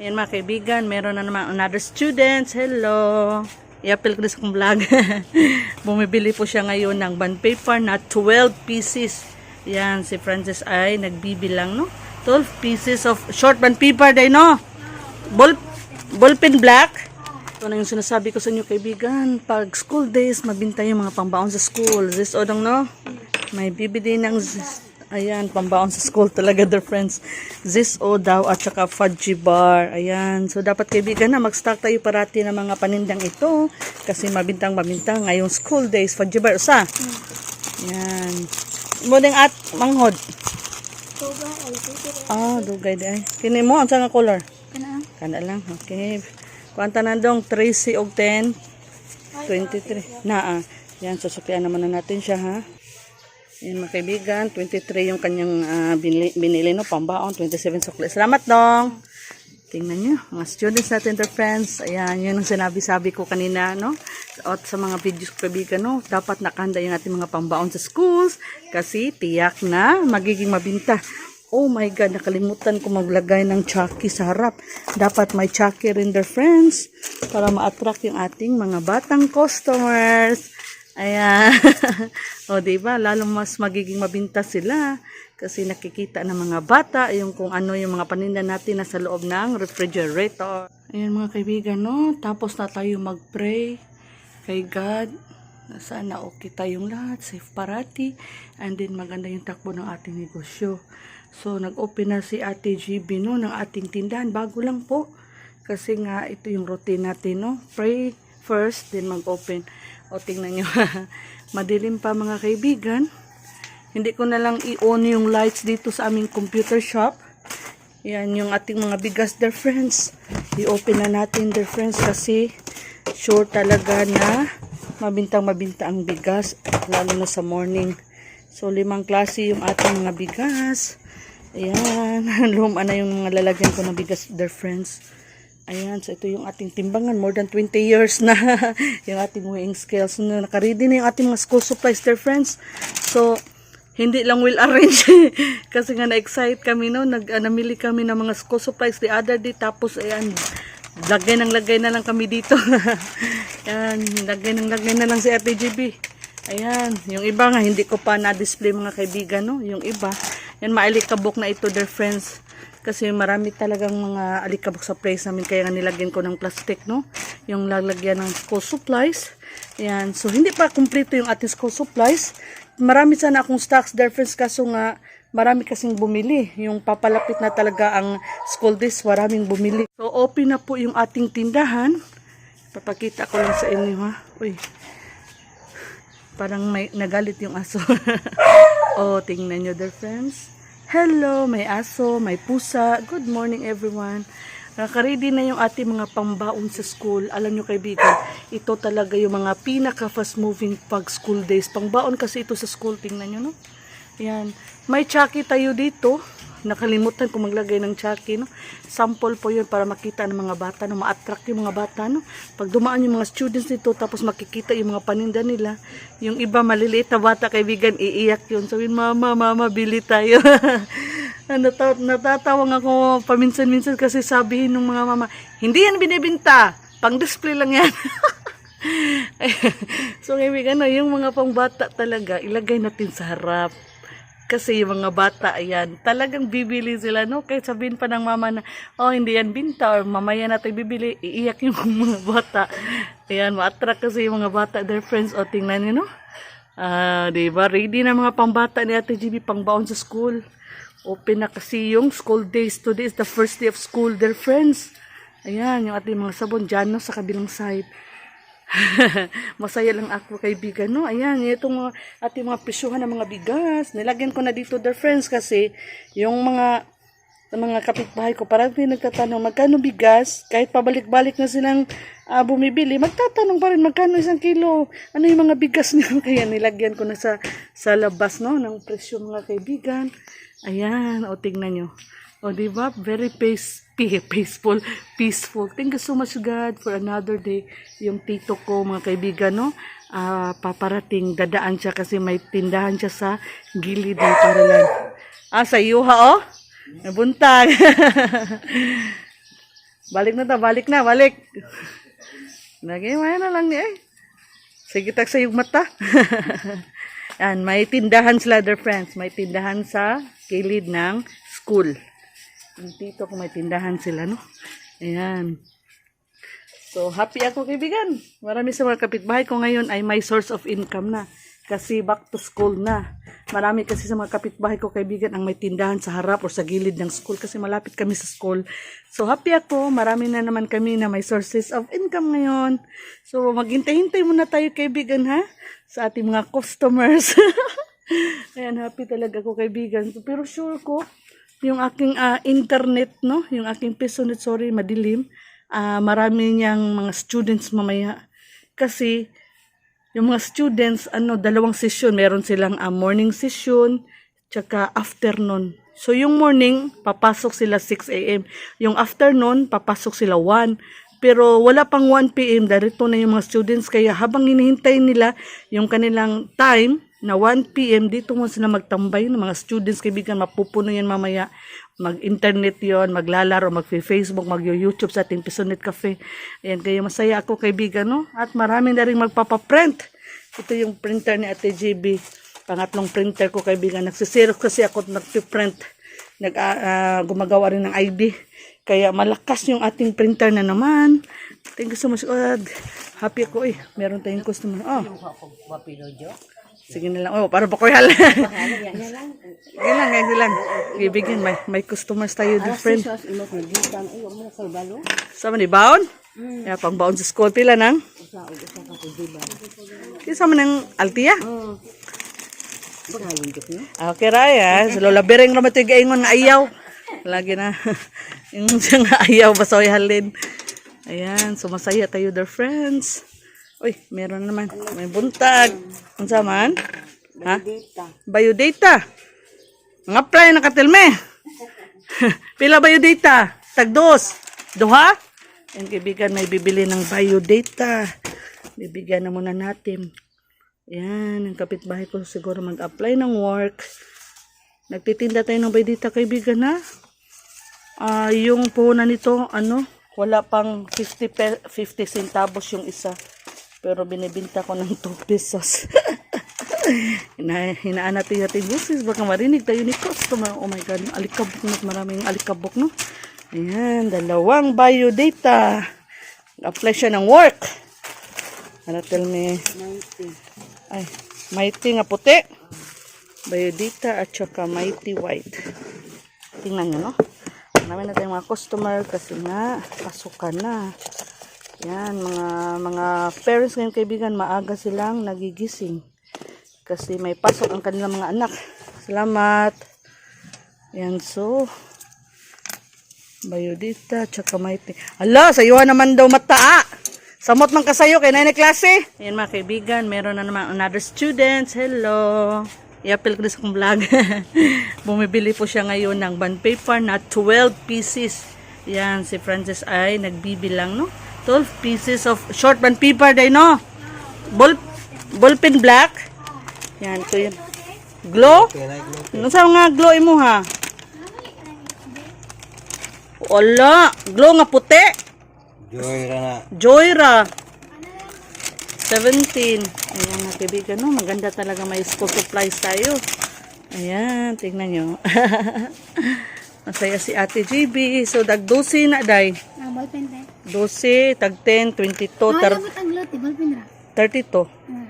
Ayan mga kaibigan, meron na naman another students. Hello! I-appeal ko na sa kong vlog. Bumibili po siya ngayon ng bond paper na 12 pieces. Yan, si Francis ay nagbibilang, no? 12 pieces of short bond paper day, no? Ball, ballpen black. Ito na yung sinasabi ko sa inyo, kaibigan. Pag school days, mabinta yung mga pambaon sa school. This odong, no? May bibili ng Ayan, pambaon sa school talaga, dear friends. This o daw at saka fudgy bar. Ayan. So, dapat kaibigan na mag-stock tayo parati ng mga panindang ito. Kasi mabintang mabintang ngayong school days. Fudgy bar. Sa? Ayan. Muding at manghod. Ah, dugay di ay. Kini mo, ang nga color? Kana lang. Okay. Kuanta na dong 13 og 10. 23. Na ah. Yan, susuklian naman na natin siya ha. Yan mga kaibigan, 23 yung kanyang ah, binili, binili no, pambaon, 27 sukli. Salamat dong! Tingnan nyo, mga students natin, their friends. Ayan, yun ang sinabi-sabi ko kanina, no? At sa mga videos kaibigan, no? Dapat nakahanda yung ating mga pambaon sa schools kasi tiyak na magiging mabinta. Oh my God, nakalimutan ko maglagay ng Chucky sa harap. Dapat may Chucky rin, their friends, para ma-attract yung ating mga batang customers. Ayan. o, diba? Lalo mas magiging mabinta sila kasi nakikita ng mga bata yung kung ano yung mga paninda natin na sa loob ng refrigerator. Ayan mga kaibigan, no? Tapos na tayo mag-pray kay God. na Sana okay tayong lahat, safe parati, and then maganda yung takbo ng ating negosyo. So, nag-open na si Ate GB, no, ng ating tindahan. Bago lang po. Kasi nga, ito yung routine natin, no? Pray first, then mag-open. O, tingnan nyo. Madilim pa mga kaibigan. Hindi ko na lang i-on yung lights dito sa aming computer shop. Yan yung ating mga bigas, dear friends. I-open na natin, dear friends, kasi sure talaga na mabintang mabinta ang bigas, lalo na sa morning. So, limang klase yung ating mga bigas. Ayan, luma na yung mga lalagyan ko ng bigas, dear friends. Ayan, so ito yung ating timbangan. More than 20 years na yung ating weighing scales. So, nakaready na yung ating mga school supplies, dear friends. So, hindi lang well arrange kasi nga na-excite kami no nag uh, namili kami ng mga school supplies the other day tapos ayan lagay ng lagay na lang kami dito ayan lagay ng lagay na lang si Ate GB ayan yung iba nga hindi ko pa na-display mga kaibigan no yung iba yan maalikabok na ito their friends kasi marami talagang mga alikabok sa place namin kaya nga nilagyan ko ng plastic no yung lalagyan ng school supplies Ayan. So, hindi pa kumpleto yung ating school supplies. Marami sana akong stocks there, friends, kaso nga marami kasing bumili. Yung papalapit na talaga ang school days, maraming bumili. So, open na po yung ating tindahan. Papakita ko lang sa inyo, ha. Uy. Parang may nagalit yung aso. oh, tingnan nyo, dear friends. Hello, may aso, may pusa. Good morning, everyone. Nakaready na yung ating mga pambaon sa school. Alam nyo kaibigan, ito talaga yung mga pinaka fast moving pag school days. Pangbaon kasi ito sa school, tingnan nyo no. Yan. May Chucky tayo dito. Nakalimutan ko maglagay ng Chucky no. Sample po yun para makita ng mga bata no, ma-attract yung mga bata no. Pag dumaan yung mga students dito tapos makikita yung mga paninda nila, yung iba maliliit na bata kaibigan iiyak yun. Sabihin, mama, mama, bili tayo. Nataw natatawang ako paminsan-minsan kasi sabihin ng mga mama, hindi yan binibinta, pang display lang yan. so kaibigan, ano, yung mga pangbata talaga, ilagay natin sa harap. Kasi yung mga bata, ayan, talagang bibili sila, no? Kahit sabihin pa ng mama na, oh, hindi yan binta, or mamaya natin bibili, iiyak yung mga bata. Ayan, ma-attract kasi yung mga bata, their friends, o tingnan nyo, no? Ah, di ba? Ready na mga pangbata ni Ate GB pangbaon sa school. Open na kasi yung school days. Today is the first day of school, their friends. Ayan, yung ating mga sabon dyan, no, sa kabilang side. Masaya lang ako kaibigan, no? Ayan, itong mga ating mga presyuhan ng mga bigas. Nilagyan ko na dito, their friends, kasi yung mga mga kapitbahay ko, parang din nagtatanong, magkano bigas? Kahit pabalik-balik na silang ah, bumibili, magtatanong pa rin, magkano isang kilo? Ano yung mga bigas niyo? Kaya nilagyan ko na sa, sa labas, no? Ng presyo, mga kaibigan. Ayan, o tingnan nyo. O, di ba? Very peace, pe- peaceful, peaceful. Thank you so much, God, for another day. Yung tito ko, mga kaibigan, no? Ah, paparating, dadaan siya kasi may tindahan siya sa gilid ng paralan. Ah, sa iyo, ha, oh? Nabuntag. Balik na ta, balik na, balik. Lagi, maya na lang niya eh. Sige, tak sa mata. Yan, may tindahan sila, dear friends. May tindahan sa kilid ng school. Yung tito ko may tindahan sila, no? Ayan. So, happy ako kaibigan. Marami sa mga kapitbahay ko ngayon ay may source of income na. Kasi back to school na. Marami kasi sa mga kapitbahay ko kaibigan ang may tindahan sa harap o sa gilid ng school kasi malapit kami sa school. So, happy ako. Marami na naman kami na may sources of income ngayon. So, maghintay-hintay muna tayo kaibigan ha sa ating mga customers. Ayan, happy talaga ako kaibigan. Pero sure ko, yung aking ah, internet, no? Yung aking pisonet, sorry, madilim. Ah, marami niyang mga students mamaya. Kasi, yung mga students, ano, dalawang session. Meron silang ah, morning session, tsaka afternoon. So, yung morning, papasok sila 6 a.m. Yung afternoon, papasok sila 1. Pero wala pang 1 p.m. Darito na yung mga students. Kaya habang hinihintay nila yung kanilang time na 1 p.m. dito mo sila magtambay ng mga students. Kaibigan, mapupuno yan mamaya. Mag-internet yon maglalaro, mag-Facebook, mag-YouTube sa ating Pisonet Cafe. Ayan, kaya masaya ako kaibigan, no? At marami na rin magpapaprint. Ito yung printer ni Ate JB. Pangatlong printer ko kaibigan. Nagsisirok kasi ako at nagpiprint. Nag, ah, gumagawa rin ng ID. Kaya malakas yung ating printer na naman. Thank you so much, God. Happy ako eh. Meron tayong customer. Oh, sige na lang. Oh, para ba ko hal? Sige lang, sige lang. Ibigin, may, may customers tayo, dear friend. Sama ni baon? Yeah, pang baon sa school pila nang? Kisa man ng altiya? Ah, Okay raya, sa lola bereng ramat yung gaingon nga ayaw. Lagi na. yung nga ayaw, basoy halin. Ayan, so masaya tayo dear friends. Uy, meron naman. May buntag. Ang man? Ha? Biodata. Nga apply na katilme. Pila biodata? Tagdos. Duha? Yan kaibigan, may bibili ng biodata. Bibigyan na muna natin. Yan, ang kapitbahay ko siguro mag-apply ng work. Nagtitinda tayo ng biodata kaibigan ha. Ah, yung puhunan nito, ano, wala pang 50, pe- 50 centavos yung isa. Pero binibinta ko ng 2 pesos. Hina, hinaan natin natin busis. Baka marinig tayo ni customer. Oh my God, alikabok na. Maraming alikabok, no? Ayan, dalawang biodata. Apply siya ng work. Ano tell me? Ay, mighty nga puti. Biodata at saka mighty white. Tingnan nyo, no? Marami na tayong mga customer kasi nga, pasukan na. Yan, mga mga parents ngayon kaibigan, maaga silang nagigising. Kasi may pasok ang kanilang mga anak. Salamat. Yan, so, Biodata, tsaka mighty. Ala, sayuhan naman daw mataa. Samot man kasayo kay na klase. Ayan mga kaibigan, meron na naman another students. Hello. I-appel ko na sa kong vlog. Bumibili po siya ngayon ng bond paper na 12 pieces. Yan, si Francis ay nagbibilang, no? 12 pieces of short bond paper day, no? Ball, ballpen black. Yan, ito yun. Glow? Ano sa mga glow mo, ha? Wala. Glow nga puti. Joy ra na. Joyra. 17. Ayan na kaibigan, no? Maganda talaga may school supplies tayo. Ayan, tingnan nyo. Masaya si Ate GB. So, dag 12 na, day. Ah, ballpen tayo. 12, tag 10, 22, Ah, tar- labot ang gloti, ballpen ra. 32. Ah,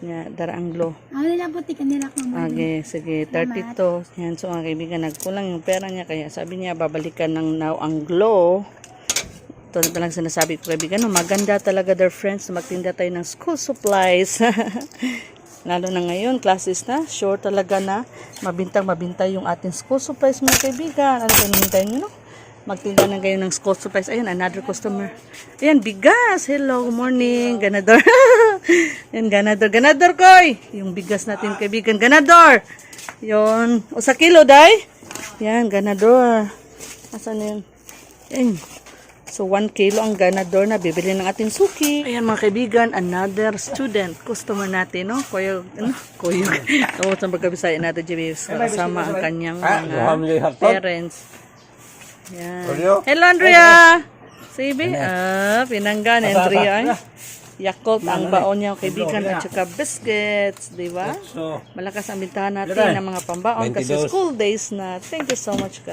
Yeah, daraang glow. ah, labot ti kanila ko. Okay, sige, 32. Yan, so mga kaibigan, nagkulang yung pera niya. Kaya sabi niya, babalikan ng now ang glow. Ito na talagang sinasabi ko kaibigan, no, maganda talaga their friends na magtinda tayo ng school supplies. Lalo na ngayon, classes na, sure talaga na mabintang mabintay yung ating school supplies mga kaibigan. Ano kayo hintayin nyo, no? Magtinda na kayo ng school supplies. Ayun, another customer. Ayan, bigas. Hello, good morning. Ganador. Ayan, ganador. Ganador, koy. Yung bigas natin, kaibigan. Ganador. Yun. O sa kilo, day. Yan, ganador. Asan yun? Ayan. So, 1 kilo ang ganador na bibili ng ating suki. Ayan mga kaibigan, another student, customer natin, no? Kuya, ano? Kuya. Tawag sa pagkabisaya natin, JB. Kasama ang kanyang Ah, mga parents. Yan. Hello, Andrea! Sibi? Ah, pinanggan, Andrea. Ay. Yakult ang baon niya, kaibigan, at saka biscuits, di ba? Malakas ang bintahan natin ng mga pambaon kasi 22. school days na. Thank you so much, guys.